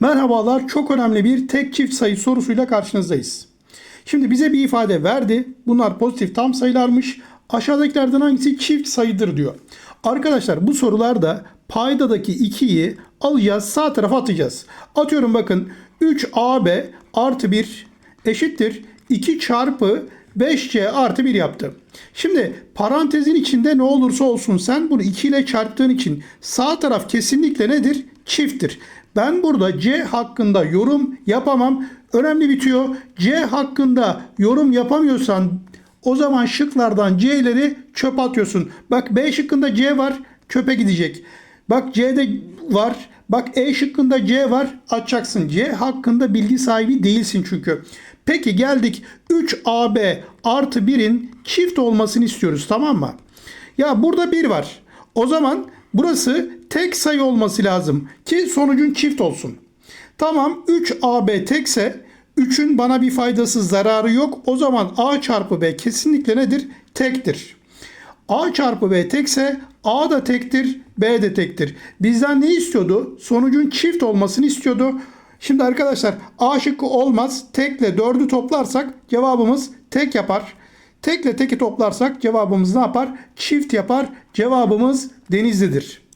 Merhabalar, çok önemli bir tek çift sayı sorusuyla karşınızdayız. Şimdi bize bir ifade verdi. Bunlar pozitif tam sayılarmış. Aşağıdakilerden hangisi çift sayıdır diyor. Arkadaşlar bu sorularda paydadaki 2'yi alacağız sağ tarafa atacağız. Atıyorum bakın 3AB artı 1 eşittir 2 çarpı 5C artı 1 yaptı. Şimdi parantezin içinde ne olursa olsun sen bunu 2 ile çarptığın için sağ taraf kesinlikle nedir? Çifttir. Ben burada C hakkında yorum yapamam. Önemli bitiyor. C hakkında yorum yapamıyorsan o zaman şıklardan C'leri çöp atıyorsun. Bak B şıkkında C var çöpe gidecek. Bak C'de var. Bak E şıkkında C var açacaksın. C hakkında bilgi sahibi değilsin çünkü. Peki geldik 3AB artı 1'in çift olmasını istiyoruz tamam mı? Ya burada 1 var. O zaman burası tek sayı olması lazım ki sonucun çift olsun. Tamam 3AB tekse 3'ün bana bir faydası zararı yok. O zaman A çarpı B kesinlikle nedir? Tektir. A çarpı B tekse A da tektir, B de tektir. Bizden ne istiyordu? Sonucun çift olmasını istiyordu. Şimdi arkadaşlar A şıkkı olmaz. Tekle 4'ü toplarsak cevabımız tek yapar. Tekle teki toplarsak cevabımız ne yapar? Çift yapar. Cevabımız Denizli'dir.